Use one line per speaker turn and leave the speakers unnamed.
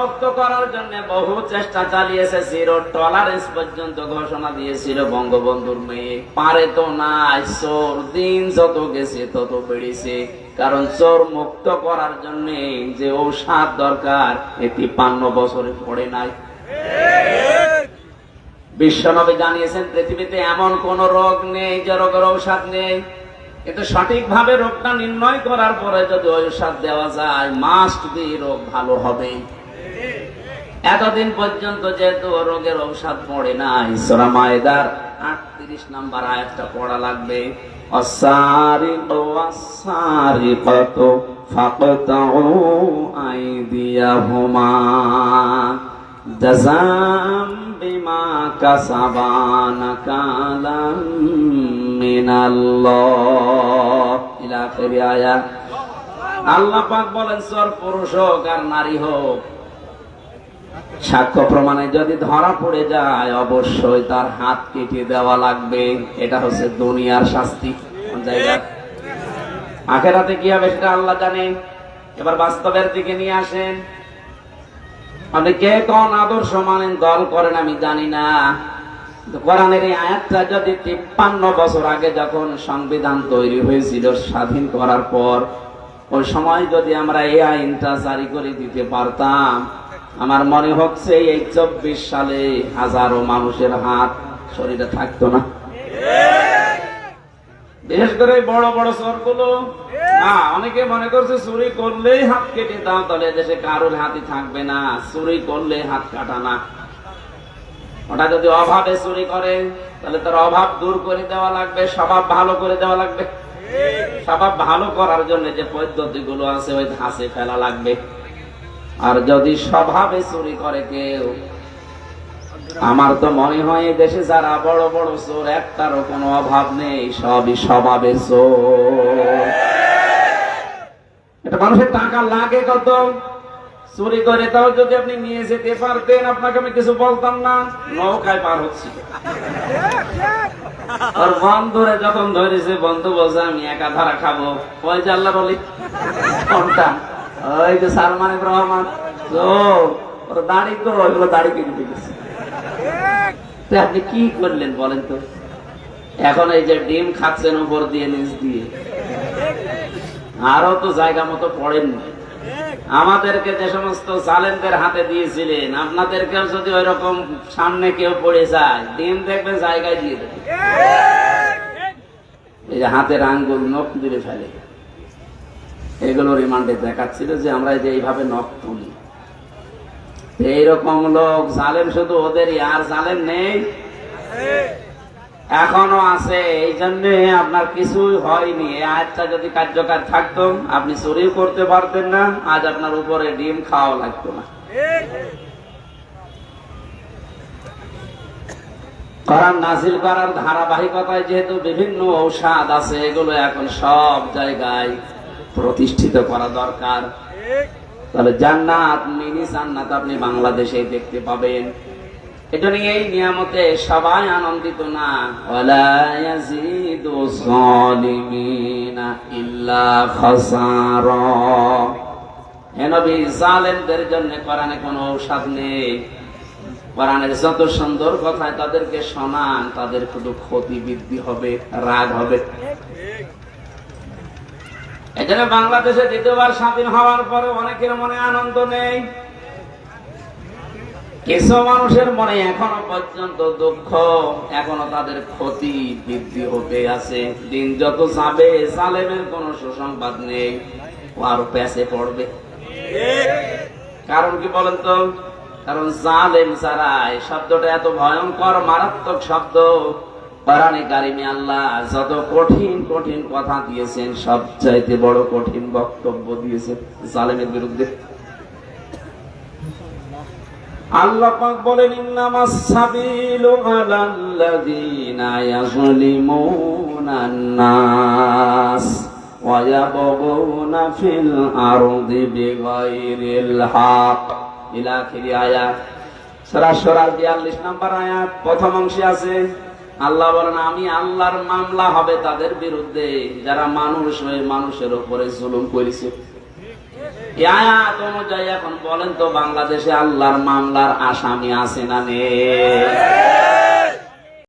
মুক্ত করার জন্য বহু চেষ্টা চালিয়েছে, জিরো টলারেন্স পর্যন্ত ঘোষণা দিয়েছিল বঙ্গবন্ধুর মেয়ে। পারে তো চোর দিন যত গেছে তত বেড়েছে। কারণ চোর মুক্ত করার জন্য যে ঔষধ দরকার, এটি পান্ন বছরে পড়ে নাই। বিশ্বনবী জানিয়েছেন, পৃথিবীতে এমন কোন রোগ নেই, যে রোগের ঔষধ নেই। এটা সঠিকভাবে রোগটা নির্ণয় করার পরে যদি ঔষধ দেওয়া যায় মাস্ট বি রোগ ভালো হবে। এতদিন পর্যন্ত যেহেতু রোগের ঔষধ পড়ে নাই, সোরা মায়েদার আটত্রিশ নাম্বার আয়াতটা পড়া লাগবে। অসারি অসারি কত ফাকতাউ আইদিয়াহুমা। জাযাম বিমা কাসাবানা কালাম মিনাল্লাহ ইলা আখিরি আয়াত আল্লাহ পাক বলেন সর পুরুষ হোক আর নারী হোক, সাক্ষ্য প্রমাণে যদি ধরা পড়ে যায়, অবশ্যই তার হাত কেটে দেওয়া লাগবে। এটা হচ্ছে দুনিয়ার শাস্তি। আখেরাতে কি হবে সেটা আল্লাহ জানে। এবার বাস্তবের দিকে নিয়ে আসেন। আপনি কে কোন আদর্শ মানেন দল করেন আমি জানি না। কোরআনের এই আয়াতটা যদি তিপ্পান্ন বছর আগে যখন সংবিধান তৈরি হয়েছিল স্বাধীন করার পর, ওই সময় যদি আমরা এই আইনটা জারি করে দিতে পারতাম, আমার মনে হচ্ছে এই চব্বিশ সালে হাজারো মানুষের হাত শরীরে থাকতো না। বিশেষ করে বড় বড় চোরগুলো না, অনেকে মনে করছে চুরি করলেই হাত কেটে দাও, তাহলে দেশে কারোর হাতই থাকবে না। চুরি করলে হাত কাটা না। ওটা যদি অভাবে চুরি করে, তাহলে তার অভাব দূর করে দেওয়া লাগবে, স্বভাব ভালো করে দেওয়া লাগবে। স্বভাব ভালো করার জন্য যে পদ্ধতি গুলো আছে, ওই ধাসে ফেলা লাগবে। আর যদি স্বভাবে চুরি করে কেউ আমার তো মনে হয় এই দেশে যারা বড় বড় চোর, একটারও কোনো অভাব নেই, সবই স্বভাবে এটা মানুষের টাকা লাগে কত? চুরি করে তাও যদি আপনি নিয়ে যেতে পারতেন, আপনাকে আমি কিছু বলতাম না। নৌকায় পার হচ্ছি। আর বন্ধুরে যখন ধরেছে, বন্ধু বলছে, আমি একা ধারা খাব। ওই যে আল্লাহ বলি, কোনটা? ওই যে সালমান রহমান ও ওর দাড়ি তো, ওইগুলো দাড়ি কিনতে গেছে আপনি কি করলেন বলেন তো? এখন এই যে ডিম খাচ্ছেন উপর দিয়ে, নিচ দিয়ে। আরও তো জায়গা মতো পড়েননি। আমাদেরকে যে সমস্ত জালেমদের হাতে দিয়েছিলেন, আপনাদেরকেও যদি ওই রকম সামনে কেউ পড়ে যায়, ডিম দেখবেন জায়গায় দিয়ে এই যে হাতের আঙ্গুল নখ দিলে ফেলে। এগুলো রিমান্ডে দেখাচ্ছিল যে আমরা যে এইভাবে নখ তুলি। এইরকম লোক, জালেম শুধু ওদেরই, আর জালেম নেই। এখনও আছে এই জন্য আপনার কিছুই হয়নি। এই আয়াতটা যদি কার্যকর থাকতো, আপনি চুরিও করতে পারতেন না, আজ আপনার উপরে ডিম খাওয়া লাগতো না। করার নাজিল করার ধারাবাহিকতায় যেহেতু বিভিন্ন ঔষধ আছে, এগুলো এখন সব জায়গায় প্রতিষ্ঠিত করা দরকার। তাহলে জান্নাত, মিনি জান্নাত আপনি বাংলাদেশে দেখতে পাবেন। এটা নিয়ে এই নিয়ামতে সবাই আনন্দিত না। জালেমদের জন্য কোরআনে কোনো ঔষধ নেই। কোরআনের যত সুন্দর কথা তাদেরকে শোনান, তাদের শুধু ক্ষতি বৃদ্ধি হবে, রাগ হবে। এখানে বাংলাদেশে দ্বিতীয়বার স্বাধীন হওয়ার পরে অনেকের মনে আনন্দ নেই। কিছু মানুষের মনে এখনও পর্যন্ত দুঃখ, এখনও তাদের ক্ষতি বৃদ্ধি হতে আছে। দিন যত যাবে সালেমের কোন সুসংবাদ নেই আরও প্যাসে পড়বে। কারণ কি বলেন তো? কারণ জালেম এই শব্দটা এত ভয়ঙ্কর, মারাত্মক শব্দ। কোরআনে কারিমে আল্লাহ যত কঠিন কঠিন কথা দিয়েছেন, সবচাইতে বড় কঠিন বক্তব্য দিয়েছেন জালেমের বিরুদ্ধে। আল্লাহ পাক বলেন ইন্নামাস সাবিলু ইয়াযলিমুনা নাস ওয়া ইয়াবগুনা ফিল আরদি বিগাইরিল ইলা আয়াত। সূরা 42 নম্বর আয়াত, প্রথম অংশে আছে আল্লাহ বলেন, আমি আল্লাহর মামলা হবে তাদের বিরুদ্ধে। যারা মানুষ হয়ে মানুষের উপরে জুলুম করেছে। অনুযায়ী এখন বলেন তো, বাংলাদেশে আল্লাহর মামলার আসামি আছে না নেই?